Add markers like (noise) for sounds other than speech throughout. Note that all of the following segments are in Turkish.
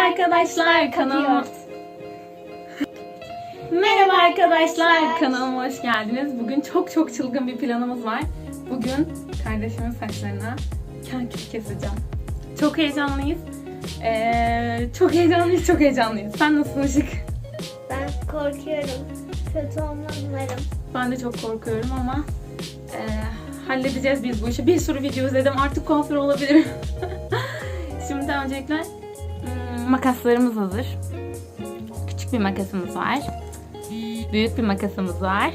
arkadaşlar kanalıma Merhaba arkadaşlar kanalıma hoş geldiniz. Bugün çok çok çılgın bir planımız var. Bugün kardeşimin saçlarına kankül keseceğim. Çok heyecanlıyız. Ee, çok heyecanlıyız, çok heyecanlıyız. Sen nasılsın Işık? Ben korkuyorum. Kötü olmam umarım. Ben de çok korkuyorum ama e, halledeceğiz biz bu işi. Bir sürü video izledim. Artık kuaför olabilirim. (laughs) Şimdi öncelikle makaslarımız hazır. Küçük bir makasımız var. Büyük bir makasımız var.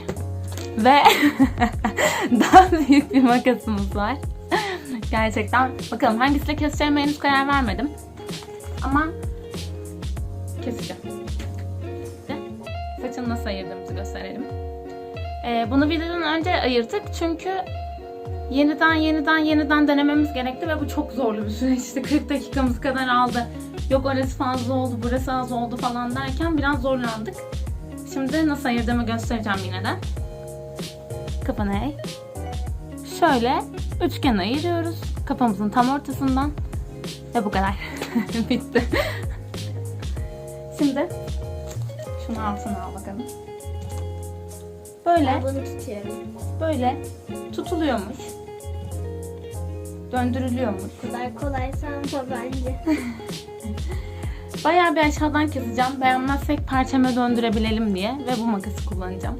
Ve (laughs) daha büyük bir makasımız var. Gerçekten. Bakalım hangisiyle keseceğime henüz karar vermedim. Ama keseceğim. Saçını nasıl ayırdığımızı gösterelim. Ee, bunu videodan önce ayırdık çünkü yeniden yeniden yeniden denememiz gerekti ve bu çok zorlu bir süreçti. 40 dakikamız kadar aldı. Yok orası fazla oldu, burası az oldu falan derken biraz zorlandık. Şimdi nasıl ayırdığımı göstereceğim yine de. Kafanı eğ. Şöyle üçgen ayırıyoruz. Kafamızın tam ortasından. Ve bu kadar. (laughs) Bitti. Şimdi şunu altına al bakalım. Böyle Ben bunu tutuyorum. böyle tutuluyormuş. Döndürülüyormuş. Kadar kolay sanma bence. (laughs) Bayağı bir aşağıdan keseceğim. Beğenmezsek parçama döndürebilelim diye ve bu makası kullanacağım. (laughs)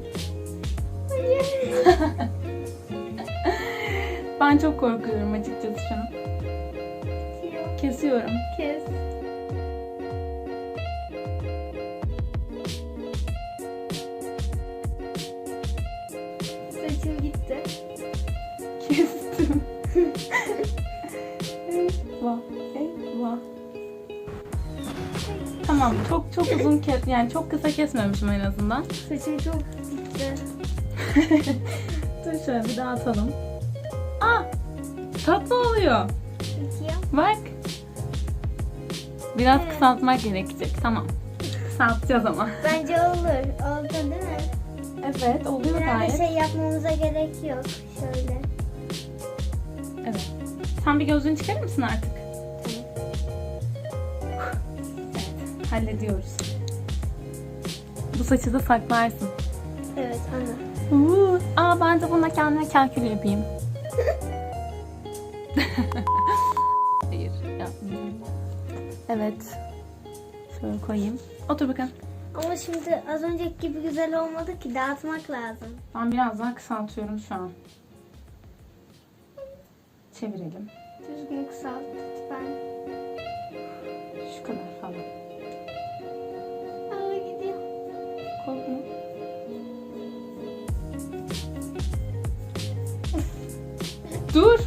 ben çok korkuyorum açıkçası şu an. Kesiyorum. Kes. Tamam, çok çok uzun kes, yani çok kısa kesmemişim en azından. Saçım çok gitti. (laughs) Dur şöyle bir daha atalım. Aa, tatlı oluyor. Bak. Biraz Evet. kısaltmak gerekecek. Tamam. Kısaltacağız ama. Bence olur. Oldu değil mi? Evet, oluyor Herhalde gayet. şey yapmamıza gerek yok. Şöyle. Evet. Sen bir gözlüğünü çıkarır mısın artık? Hallediyoruz. Bu saçı da saklarsın. Evet ana. Uuu. Aa ben de bununla kendime kalkül yapayım. (laughs) Hayır yapmayacağım. Evet. Şöyle koyayım. Otur bakalım. Ama şimdi az önceki gibi güzel olmadı ki dağıtmak lazım. Ben biraz daha kısaltıyorum şu an. Çevirelim. Düzgün kısalt lütfen. Şu kadar falan. Dur.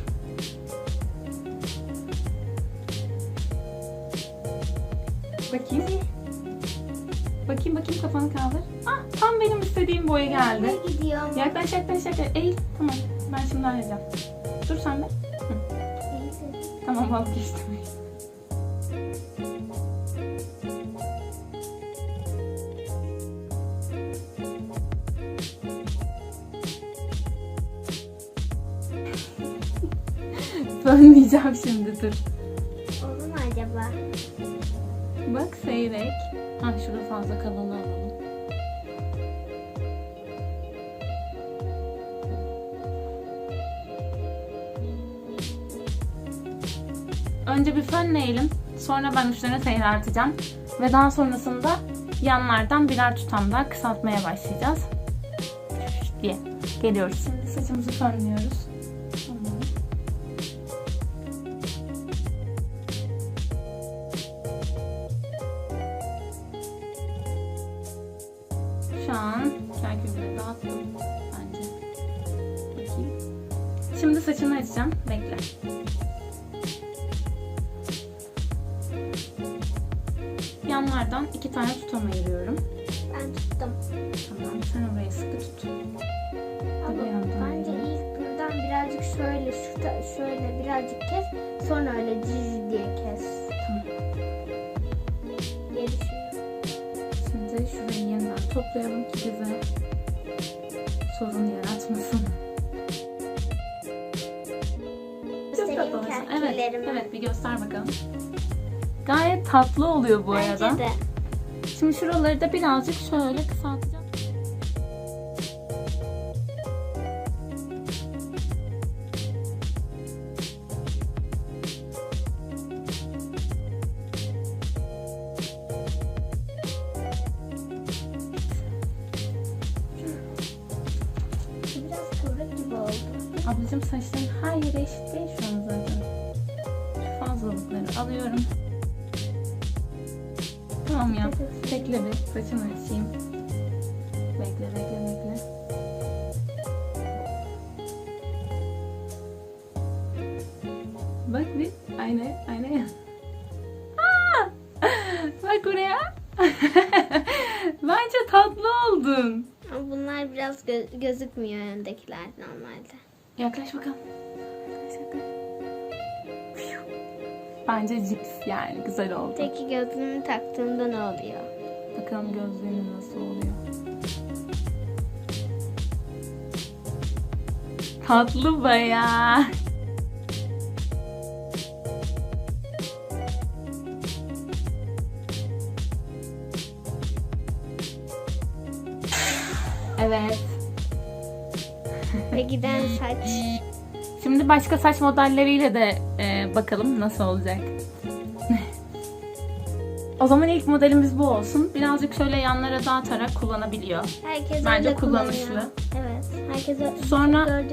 Bakayım. Bakayım bakayım kafanı kaldır. Ah tam benim istediğim boya geldi. Nereye gidiyor? Yaklaş yaklaş yaklaş. Eğil. Tamam. Ben şimdi halledeceğim. Dur sen de. İyi. Tamam vazgeçtim. Fönleyeceğim şimdi dur. Olur mu acaba? Bak seyrek. Ha şurada fazla kalanı alalım. Önce bir fönleyelim. Sonra ben uçlarını seyrelteceğim. Ve daha sonrasında yanlardan birer tutam daha kısaltmaya başlayacağız. diye geliyoruz. Şimdi saçımızı fönlüyoruz. Şu an kalkülleri dağıttım bence. Bakayım. Şimdi saçını açacağım. Bekle. Yanlardan iki tane tutam ayırıyorum. Ben tuttum. Tamam. Sen orayı sıkı tut. Ama bence ilk buradan birazcık şöyle şurada şöyle birazcık kes. Sonra öyle cız diye kes. Şurayı yeniden toplayalım ki bize sorun yaratmasın. Evet, evet bir göster bakalım. Gayet tatlı oluyor bu arada. Bence de. Şimdi şuraları da birazcık şöyle kısaltacağım. Ablacığım saçların her yere eşit değil şu an zaten. Fazlalıkları alıyorum. Tamam ya. Bekle bir saçını açayım. Bekle bekle bekle. Bak bir ayna aynaya. (laughs) Aa! Bak buraya. (laughs) Bence tatlı oldun. Ama bunlar biraz gö- gözükmüyor öndekiler normalde. Yaklaş bakalım. Bence cips yani güzel oldu. Peki gözlüğümü taktığımda ne oluyor? Bakalım gözlerin nasıl oluyor. Tatlı bayağı. Evet. Ve giden saç. Şimdi başka saç modelleriyle de e, bakalım nasıl olacak. (laughs) o zaman ilk modelimiz bu olsun. Birazcık şöyle yanlara dağıtarak kullanabiliyor. Herkes Bence kullanışlı. kullanıyor. Evet. Herkes ö- Sonra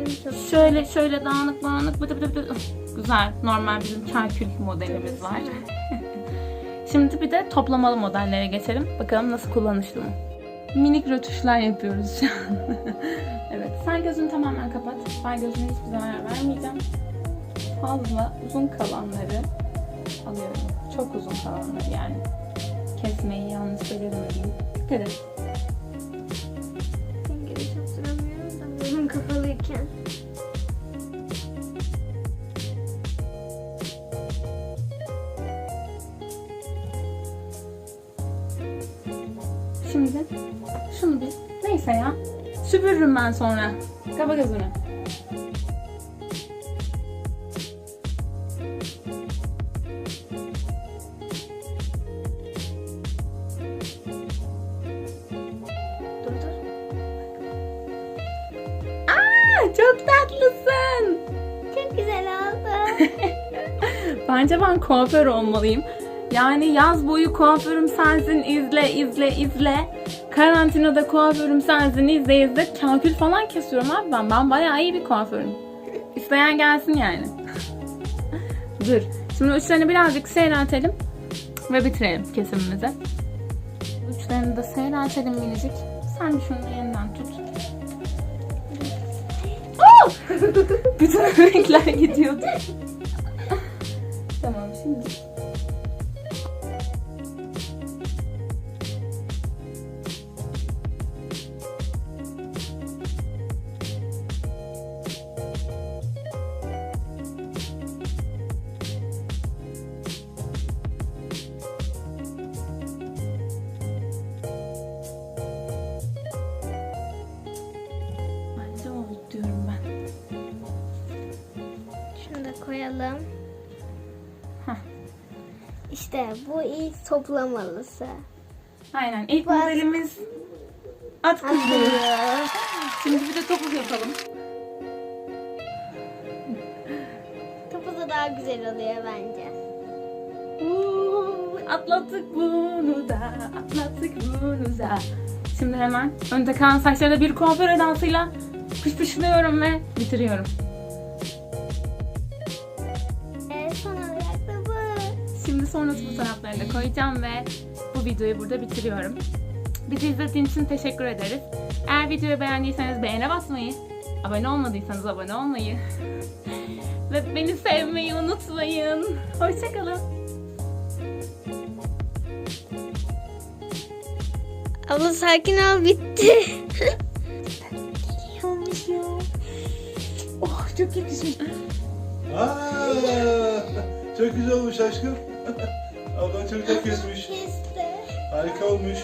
Şöyle şöyle dağınık dağınık bıdı bıdı bıdı. Güzel. Normal bizim kakül modelimiz var. (laughs) Şimdi bir de toplamalı modellere geçelim. Bakalım nasıl kullanışlı mı? Minik rötuşlar yapıyoruz şu an. (laughs) evet. Sen gözünü tamamen kapat. Ben gözüne hiçbir zarar vermeyeceğim. Fazla uzun kalanları alıyorum. Çok uzun kalanları yani. Kesmeyi yanlış belirlemeyeyim. Dikkat et. Rengini çok duramıyorum da gözüm kapalıyken. Neyse ya süpürürüm ben sonra. Kapa gözünü. Dur dur. Aa, çok tatlısın. Çok güzel oldu. (laughs) Bence ben kuaför olmalıyım. Yani yaz boyu kuaförüm sensin izle izle izle. Karantinada kuaförüm sensin izle izle. Kakül falan kesiyorum abi ben. Ben bayağı iyi bir kuaförüm. İsteyen gelsin yani. (laughs) Dur. Şimdi uçlarını birazcık seyreltelim. Ve bitirelim kesimimizi. Uçlarını da seyreltelim minicik. Sen de şunu yeniden tut. Oh! (laughs) Bütün renkler gidiyordu. (laughs) tamam şimdi. Da koyalım. Heh. İşte bu ilk toplamalısı. Aynen. İlk Bak. modelimiz at kızları. Şimdi bir de topuk yapalım. Topu da daha güzel oluyor bence. Uuu, atlattık bunu da, atlattık bunu da. Şimdi hemen önde kalan saçları bir kuaför edasıyla pışpışlıyorum ve bitiriyorum. Sonrası fotoğraflarını da koyacağım ve bu videoyu burada bitiriyorum. Bizi izlediğiniz için teşekkür ederiz. Eğer videoyu beğendiyseniz beğene basmayı, abone olmadıysanız abone olmayı (laughs) ve beni sevmeyi unutmayın. Hoşçakalın. Abla sakin ol bitti. olmuş (laughs) ya. Oh çok yakışmış. Aa, çok güzel olmuş aşkım. Ablan çok güzel kesmiş. Harika olmuş.